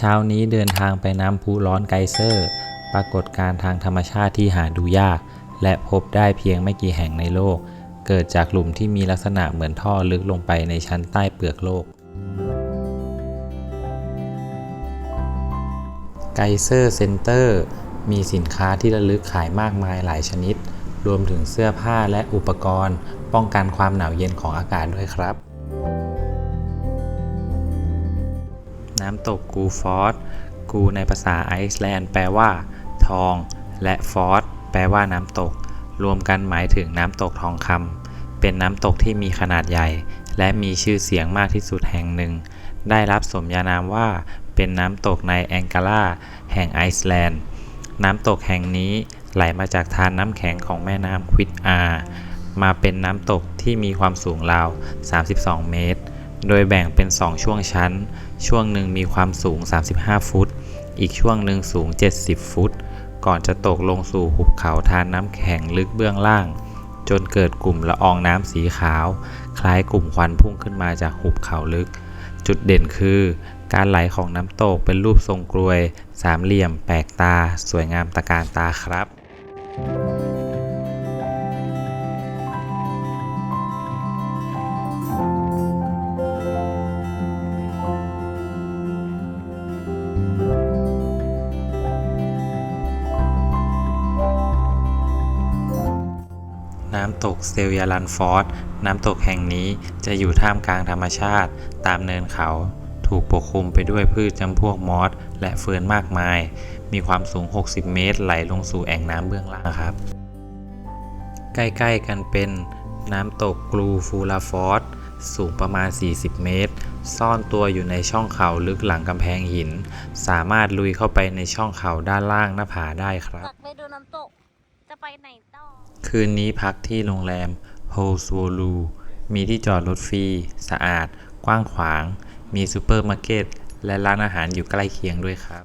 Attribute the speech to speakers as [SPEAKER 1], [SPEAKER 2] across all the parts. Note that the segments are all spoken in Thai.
[SPEAKER 1] เช้านี้เดินทางไปน้ำพุร้อนไกเซอร์ ปรากฏการทางธรรมชาติที่หาดูยาก และพบได้เพียงไม่กี่แห่งในโลก เกิดจากหลุมที่มีลักษณะเหมือนท่อลึกลงไปในชั้นใต้เปลือกโลก ไกเซอร์เซ็นเตอร์มีสินค้าที่ระลึกขายมากมายหลายชนิด รวมถึงเสื้อผ้าและอุปกรณ์ ป้องกันความหนาวเย็นของอากาศด้วยครับ น้ำตกกูฟอสกูในภาษาไอซ์แลนด์แปลว่า ทอง และฟอสแปลว่าน้ำตก รวมกันหมายถึงน้ำตกทองคำเป็นน้ำตกที่มีขนาดใหญ่ และมีชื่อเสียงมากที่สุดแห่งหนึ่ง ได้รับสมญานามว่า เป็นน้ำตกในแองการาแห่งไอซ์แลนด์ น้ำตกแห่งนี้ไหลมาจากทานน้ำแข็งของแม่น้ำควิดอามาเป็นน้ำตกที่มีความสูงราว 32 เมตร โดยแบ่งเป็น 2 ช่วงชั้น ช่วงหนึ่งมีความสูง 35 ฟุต อีกช่วงหนึ่งสูง 70 ฟุต ก่อนจะตกลงสู่หุบเขาทานน้ำแข็งลึกเบื้องล่าง จนเกิดกลุ่มละอองน้ำสีขาว คล้ายกลุ่มควันพุ่งขึ้นมาจากหุบเขาลึก จุดเด่นคือ การไหลของน้ำตกเป็นรูปทรงกลวย สามเหลี่ยม แปลกตา สวยงามตะการตาครับ ตกเซลยาลันฟอร์ดน้ำตกแห่งนี้จะอยู่ท่ามกลางธรรมชาติ ตามเนินเขา ถูกปกคลุมไปด้วยพืชจำพวกมอสและเฟิร์นมากมาย มีความสูง 60 เมตร ไหลลงสู่แอ่งน้ำเบื้องล่างครับ ใกล้ ๆ กันเป็นน้ำตกกลูฟูลาฟอร์ดสูงประมาณ 40 เมตร ซ่อนตัวอยู่ในช่องเขาลึกหลังกำแพงหิน สามารถลุยเข้าไปในช่องเขาด้านล่างหน้าผาได้ครับ
[SPEAKER 2] อยากไปดูน้ำตก จะไปไหนต่อ
[SPEAKER 1] คืนนี้พักที่โรงแรมโฮสโวลูมีที่จอดรถฟรี สะอาด กว้างขวาง มีซูเปอร์มาร์เก็ต และร้านอาหารอยู่ใกล้เคียงด้วยครับ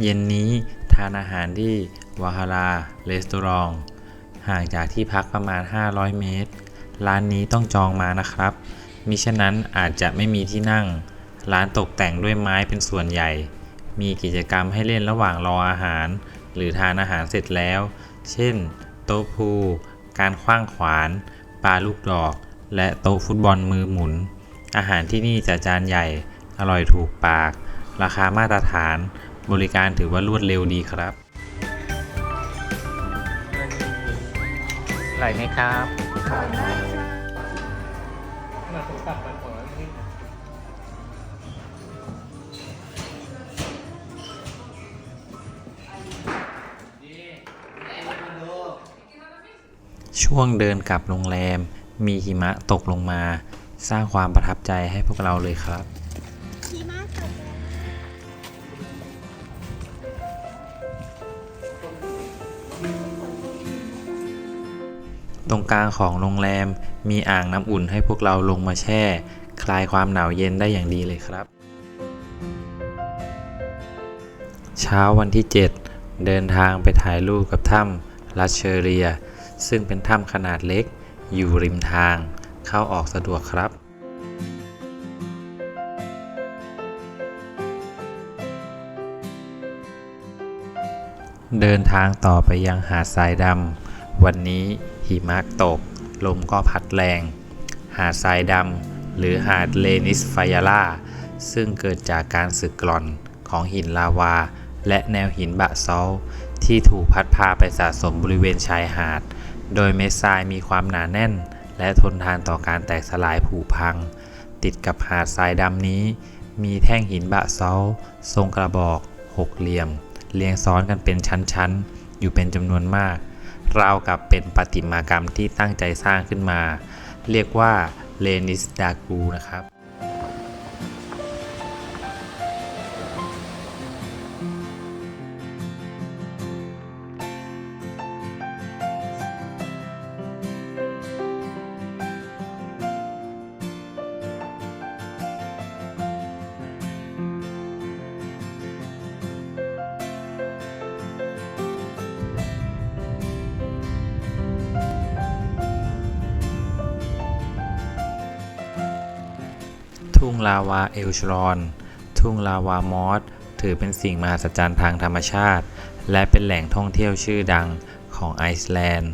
[SPEAKER 1] เย็นนี้ทานอาหารที่วาฮาราเรสตอรอง ห่างจากที่พักประมาณ 500 เมตร ร้านนี้ต้องจองมานะครับ มิฉะนั้นอาจจะไม่มีที่นั่ง ร้านตกแต่งด้วยไม้เป็นส่วนใหญ่ มีกิจกรรมให้เล่นระหว่างรออาหาร หรือทานอาหารเสร็จแล้ว เช่น โต๊ะพูการคว้างขวานปลาลูกดอก และโต๊ะฟุตบอลมือหมุน อาหารที่นี่จะจานใหญ่ อร่อยถูกปาก ราคามาตรฐาน บริการถือว่ารวดเร็วดีครับไหลไหมครับ ช่วงเดินกลับโรงแรม มีหิมะตกลงมา สร้างความประทับใจให้พวกเราเลยครับ
[SPEAKER 2] ดีมาก
[SPEAKER 1] ตรงกลางของโรงแรมมีอ่างน้ำอุ่นให้พวกเราลงมาแช่ คลายความหนาวเย็นได้อย่างดีเลยครับ เช้าวันที่ 7 เดินทางไปถ่ายรูปกับถ้ำลัชเชเรีย ซึ่งเป็นถ้ำขนาดเล็ก อยู่ริมทาง เข้าออกสะดวกครับ เดินทางต่อไปยังหาดทรายดำ วันนี้หิมะตก ลมก็พัดแรง หาดทรายดำ หรือหาดเลนิสไฟยาล่า ซึ่งเกิดจากการสึกกร่อนของหินลาวา และแนวหินบะซอลที่ถูกพัดพาไปสะสมบริเวณชายหาด โดยเม็ดทรายมีความหนาแน่น และทนทานต่อการแตกสลายผุพัง ติดกับหาดทรายดำนี้ มีแท่งหินบะซอทรงกระบอกหกเหลี่ยม เรียงซ้อนกันเป็นชั้นๆ อยู่เป็นจำนวนมาก ราวกับเป็นประติมากรรมที่ตั้งใจสร้างขึ้นมา เรียกว่าเลนิสดากูนะครับ ทุ่งลาวาเอลชรอน ทุ่งลาวามอส ถือเป็นสิ่งมหัศจรรย์ทางธรรมชาติ และเป็นแหล่งท่องเที่ยวชื่อดังของไอซ์แลนด์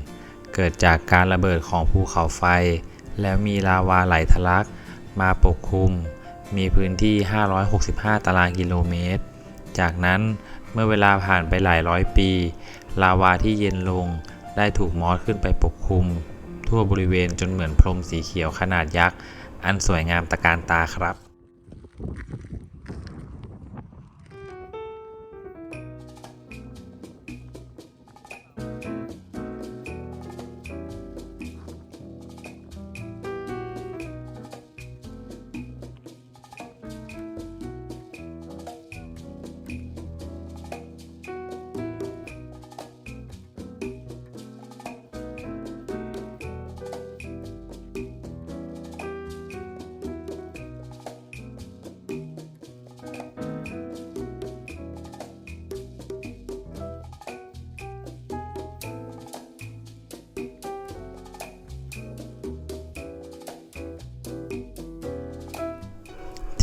[SPEAKER 1] เกิดจากการระเบิดของภูเขาไฟ แล้วมีลาวาไหลทะลัก มาปกคลุม มีพื้นที่ 565 ตารางกิโลเมตร จากนั้นเมื่อเวลาผ่านไปหลายร้อยปี ลาวาที่เย็นลงได้ถูกมอสขึ้นไปปกคลุม ทั่วบริเวณจนเหมือนพรมสีเขียวขนาดยักษ์ อันสวยงามตะการตาครับ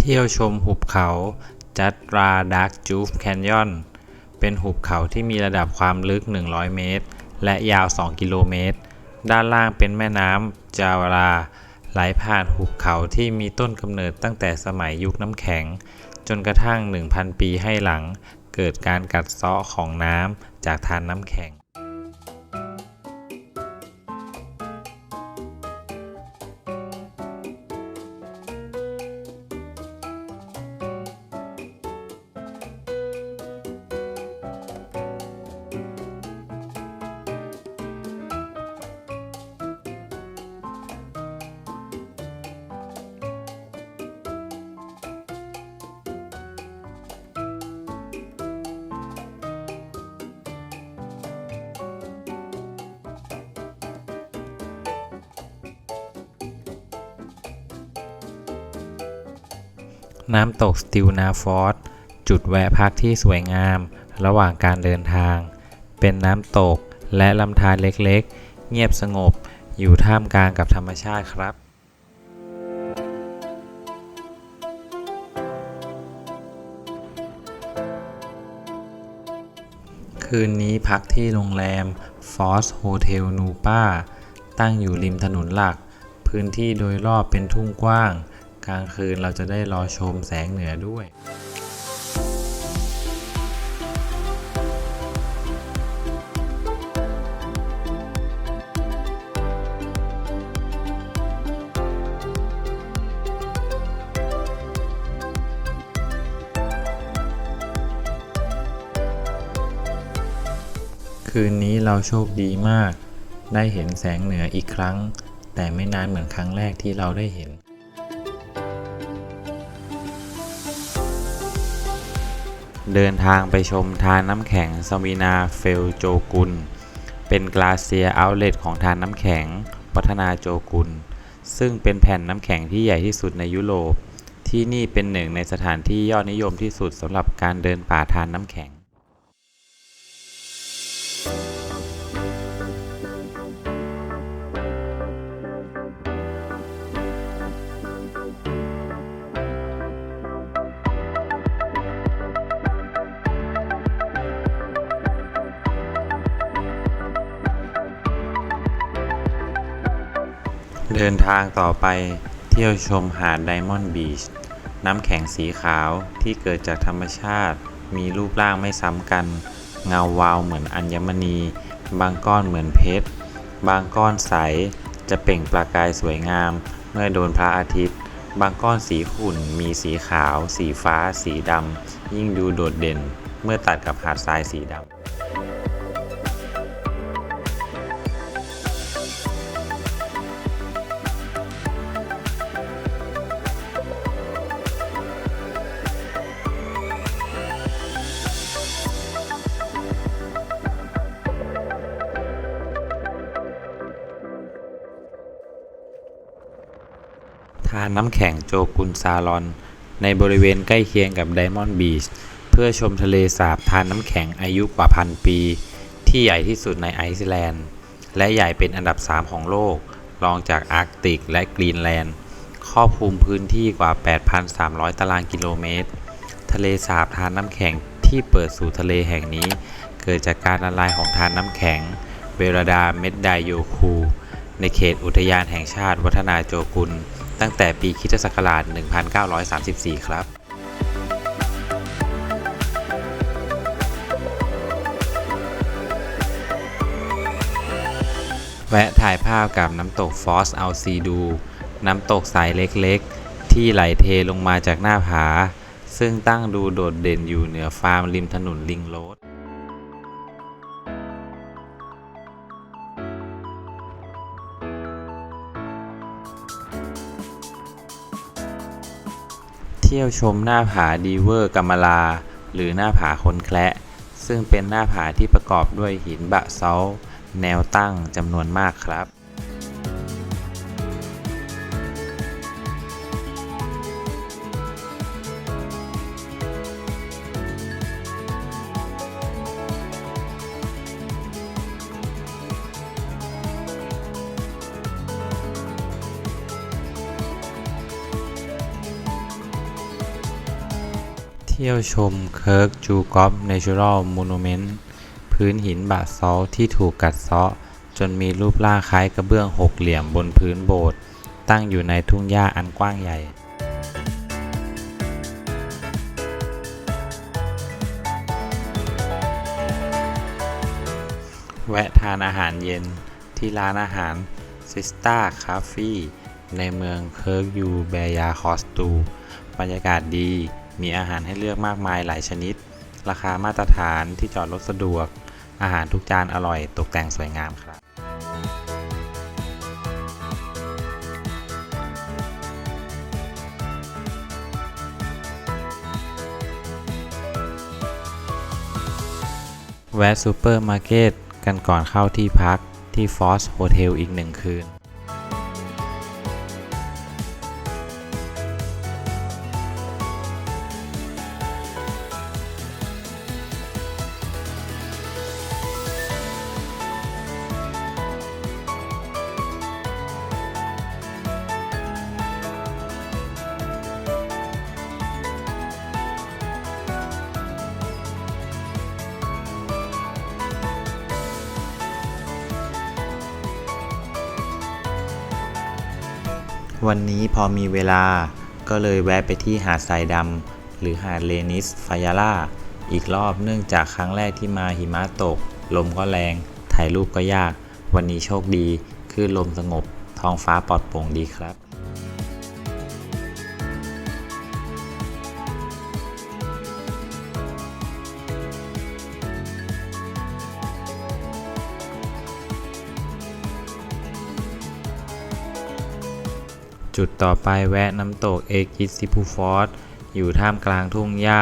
[SPEAKER 1] เที่ยวชมหุบเขาจัตราดักจูฟแคนยอน เป็นหุบเขาที่มีระดับความลึก 100 เมตร และยาว 2 กิโลเมตร ด้านล่างเป็นแม่น้ำจาวราไหลผ่านหุบเขาที่มีต้นกำเนิดตั้งแต่สมัยยุคน้ำแข็ง จนกระทั่ง 1,000 ปีให้หลัง เกิดการกัดเซาะของน้ำจากทานน้ำแข็ง น้ำตกสติลนาฟอร์ดจุดแวะพักที่สวยงาม ระหว่างการเดินทาง เป็นน้ำตกและลำธารเล็กๆ เงียบสงบ อยู่ท่ามกลางกับธรรมชาติครับคืนนี้พักที่โรงแรม Force Hotel Nupa ตั้งอยู่ริมถนนหลัก พื้นที่โดยรอบเป็นทุ่งกว้าง กลางคืนเราจะได้รอชมแสงเหนือด้วยคืนนี้เราโชคดีมาก ได้เห็นแสงเหนืออีกครั้ง แต่ไม่นานเหมือนครั้งแรกที่เราได้เห็น เดินทางไปชมทานน้ำแข็งสวีนาเฟลโจกุล เป็นกลาเซียเอาเลตของทานน้ำแข็งวัฒนาโจกุล ซึ่งเป็นแผ่นน้ำแข็งที่ใหญ่ที่สุดในยุโรป ที่นี่เป็นหนึ่งในสถานที่ยอดนิยมที่สุดสำหรับการเดินป่าทานน้ำแข็ง ดินทางต่อไปเที่ยวชมหาดไดมอนด์บีช น้ำแข็งสีขาวที่เกิดจากธรรมชาติ มีรูปร่างไม่ซ้ำกัน เงาวาวเหมือนอัญมณี บางก้อนเหมือนเพชร บางก้อนใส จะเปล่งประกายสวยงาม เมื่อโดนพระอาทิตย์ บางก้อนสีขุ่น มีสีขาว สีฟ้า สีดำ ยิ่งดูโดดเด่น เมื่อตัดกับหาดทรายสีดำ น้ำแข็งโจกุนซาลอน ในบริเวณใกล้เคียงกับไดมอนด์บีชเพื่อชมทะเลสาบทานน้ำแข็งอายุกว่าพันปี ที่ใหญ่ที่สุดในไอซ์แลนด์ และใหญ่เป็นอันดับ 3 ของโลก รองจากอาร์กติกและกรีนแลนด์ ครอบคลุมพื้นที่กว่า 8,300 ตารางกิโลเมตร ทะเลสาบทานน้ำแข็งที่เปิดสู่ทะเลแห่งนี้ เกิดจากการละลายของทานน้ำแข็ง เวราดาเม็ดไดโยคู ในเขตอุทยานแห่งชาติวัฒนาโจกุล ตั้งแต่ปีคิศักราช 1934 ครับแวะถ่ายภาพกับน้ำตกฟอสเอัลซีดู น้ำตกสายเล็กๆ ที่ไหลเทลงมาจากหน้าผา ซึ่งตั้งดูโดดเด่นอยู่เหนือฟาร์มริมถนนลิงโรด ที่ยวชมหน้าผาดีเวอร์กัมาลา หรือหน้าผาคนแคละซึ่งเป็นหน้าผาที่ประกอบด้วยหินบะเซาแนวตั้งจำนวนมากครับ ที่ยวชมเคิร์กจูกอฟเนเชอรัลมูนูเมนต์พื้นหินบะซอลที่ถูกกัดเซาะ จนมีรูปร่างคล้ายกระเบื้องหกเหลี่ยมบนพื้นโบสถ์ตั้งอยู่ในทุ่งหญ้าอันกว้างใหญ่แวะทานอาหารเย็นที่ร้านอาหารซิสตาคาฟีในเมืองเคิร์กยูเบียคอสตู บรรยากาศดี มีอาหารให้เลือกมากมายหลายชนิด ราคามาตรฐานที่จอดรถสะดวก อาหารทุกจานอร่อย ตกแต่งสวยงามครับแวะซูเปอร์มาร์เก็ตกันก่อนเข้าที่พักที่ฟอสโฮเทลอีกหนึ่งคืน วันนี้พอมีเวลาก็เลยแวะไปที่หาดทรายดำหรือหาดเลนิสฟายาล่าอีกรอบเนื่องจากครั้งแรกที่มาหิมะตก ลมก็แรง ถ่ายรูปก็ยาก วันนี้โชคดีคลื่นลมสงบ ท้องฟ้าปลอดโปร่งดีครับ จุดต่อไปแวะน้ำตกเอกิซิพูฟอร์อยู่ท่ามกลางทุ่งหญ้า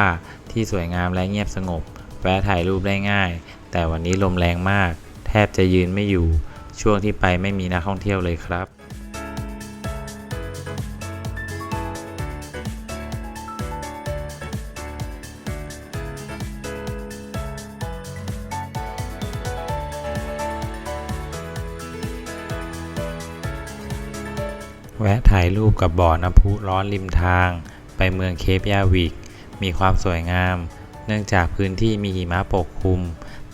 [SPEAKER 1] ที่สวยงามและเงียบสงบ แวะถ่ายรูปได้ง่าย แต่วันนี้ลมแรงมาก แทบจะยืนไม่อยู่ ช่วงที่ไปไม่มีนักท่องเที่ยวเลยครับ แวะถ่ายรูปกับบ่อน้ำพุร้อนริมทาง ไปเมืองเคปยาวิก มีความสวยงาม เนื่องจากพื้นที่มีหิมะปกคลุม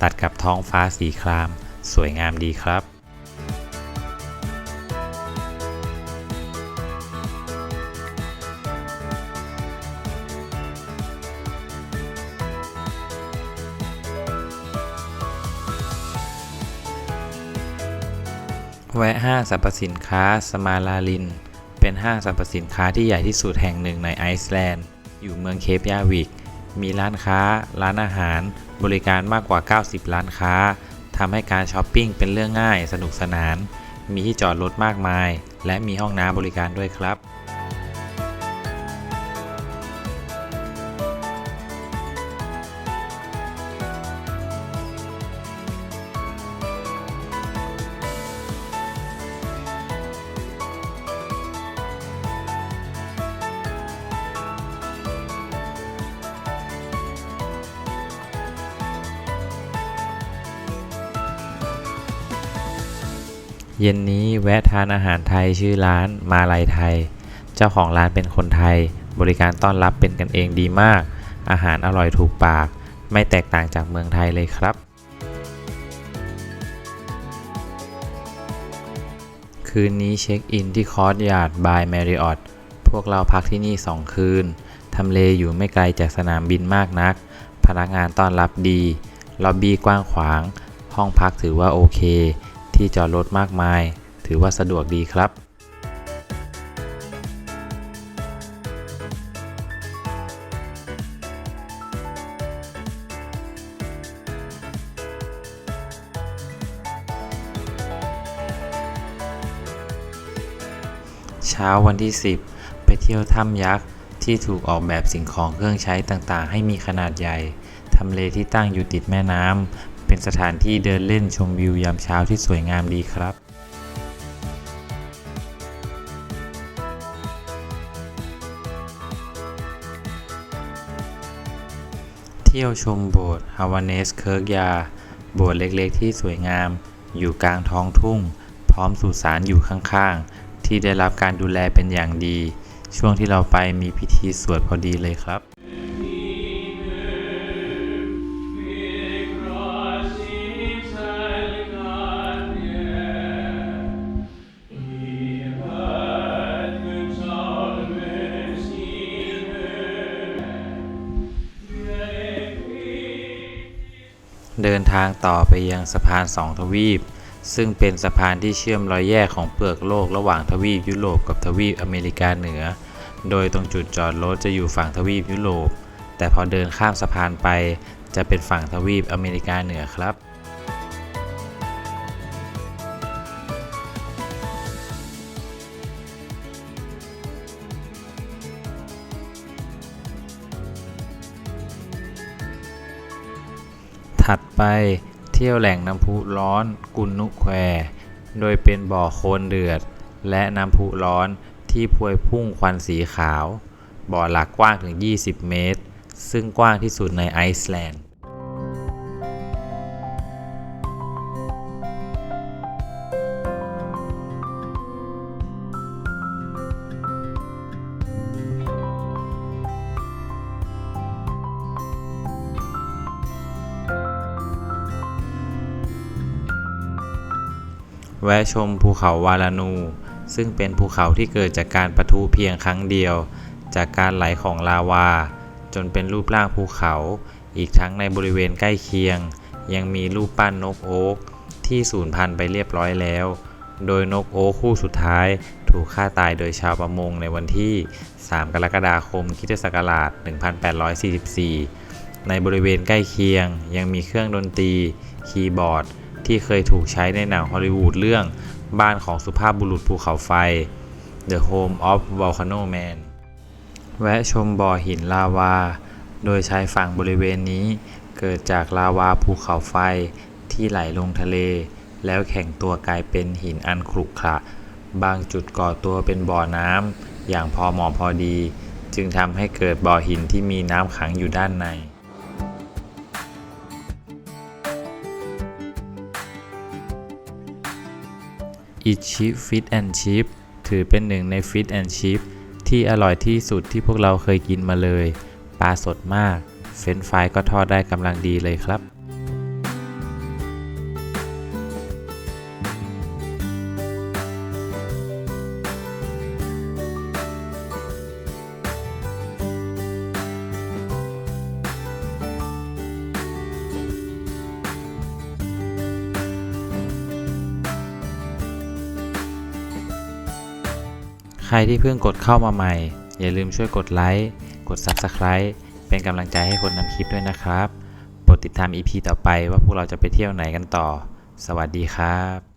[SPEAKER 1] ตัดกับท้องฟ้าสีคราม สวยงามดีครับ ห้างสรรพสินค้าสมาลาลิน เป็นห้างสรรพสินค้าที่ใหญ่ที่สุดแห่งหนึ่งในไอซ์แลนด์ อยู่เมืองเคปยาวิก มีร้านค้า ร้านอาหาร บริการมากกว่า 90 ร้านค้าทำให้การช้อปปิ้งเป็นเรื่องง่ายสนุกสนาน มีที่จอดรถมากมาย และมีห้องน้ำบริการด้วยครับ เย็นนี้แวะทานอาหารไทยชื่อร้านมาลายไทย เจ้าของร้านเป็นคนไทย บริการต้อนรับเป็นกันเองดีมาก อาหารอร่อยถูกปาก ไม่แตกต่างจากเมืองไทยเลยครับ คืนนี้เช็คอินที่คอร์ y ยาร์ดบายแมริออตพวกเราพักที่นี่ 2 คืน ทำเลอยู่ไม่ไกลจากสนามบินมากนัก พนักงานต้อนรับดี ล็อบบี้กว้างขวาง ห้องพักถือว่าโอเค ที่จอดรถมากมาย ถือว่าสะดวกดีครับ เช้าวันที่ 10 ไปเที่ยวถ้ำยักษ์ที่ถูกออกแบบสิ่งของเครื่องใช้ต่างๆ ให้มีขนาดใหญ่ทำเลที่ตั้งอยู่ติดแม่น้ำ เป็นสถานที่เดินเล่นชมวิวยามเช้าที่สวยงามดีครับเที่ยวชมโบสถ์ฮาวานเนสเคิร์กยา โบสถ์เล็กๆที่สวยงาม อยู่กลางท้องทุ่ง พร้อมสุสานอยู่ข้างๆ ที่ได้รับการดูแลเป็นอย่างดี ช่วงที่เราไปมีพิธีสวดพอดีเลยครับ ทางต่อไปยังสะพานสองทวีป ซึ่งเป็นสะพานที่เชื่อมรอยแยกของเปลือกโลกระหว่างทวีปยุโรปกับทวีปอเมริกาเหนือ โดยตรงจุดจอดรถจะอยู่ฝั่งทวีปยุโรป แต่พอเดินข้ามสะพานไปจะเป็นฝั่งทวีปอเมริกาเหนือครับ ไปเที่ยวแหล่งน้ำพุร้อนกุนนุแควโดยเป็นบ่อโคลนเดือด และน้ำพุร้อนที่พวยพุ่งควันสีขาว บ่อหลักกว้างถึง 20 เมตร ซึ่งกว้างที่สุดในไอซ์แลนด์ แวะชมภูเขาวาลานู ซึ่งเป็นภูเขาที่เกิดจากการปะทุเพียงครั้งเดียว จากการไหลของลาวา จนเป็นรูปร่างภูเขา อีกทั้งในบริเวณใกล้เคียง ยังมีรูปปั้นนกโอ๊กที่สูญพันธุ์ไปเรียบร้อยแล้ว โดยนกโอ๊กคู่สุดท้ายถูกฆ่าตายโดยชาวประมงในวันที่ 3 กรกฎาคมคิศักราช 1844 ในบริเวณใกล้เคียง ยังมีเครื่องดนตรี คีย์บอร์ด ที่เคยถูกใช้ในหนังฮอลลีวูดเรื่องบ้านของสุภาพบุรุษภูเขาไฟ The Home of Volcano Man แวะชมบ่อหินลาวา โดยชายฝั่งบริเวณนี้เกิดจากลาวาภูเขาไฟที่ไหลลงทะเล แล้วแข็งตัวกลายเป็นหินอันขรุขระ บางจุดก่อตัวเป็นบ่อน้ำอย่างพอเหมาะพอดี จึงทำให้เกิดบ่อหินที่มีน้ำขังอยู่ด้านใน อิชิฟิตแอนชิพถือเป็นหนึ่งในฟิตแอนชิพที่อร่อยที่สุดที่พวกเราเคยกินมาเลย ปลาสดมาก เฟรนฟรายก็ทอดได้กำลังดีเลยครับ ที่เพิ่งกดเข้ามาใหม่ อย่าลืมช่วยกดไลค์ กด Subscribe เป็นกำลังใจให้คนนำคลิปด้วยนะครับ โปรดติดตาม EP ต่อไปว่าพวกเราจะไปเที่ยวไหนกันต่อ สวัสดีครับ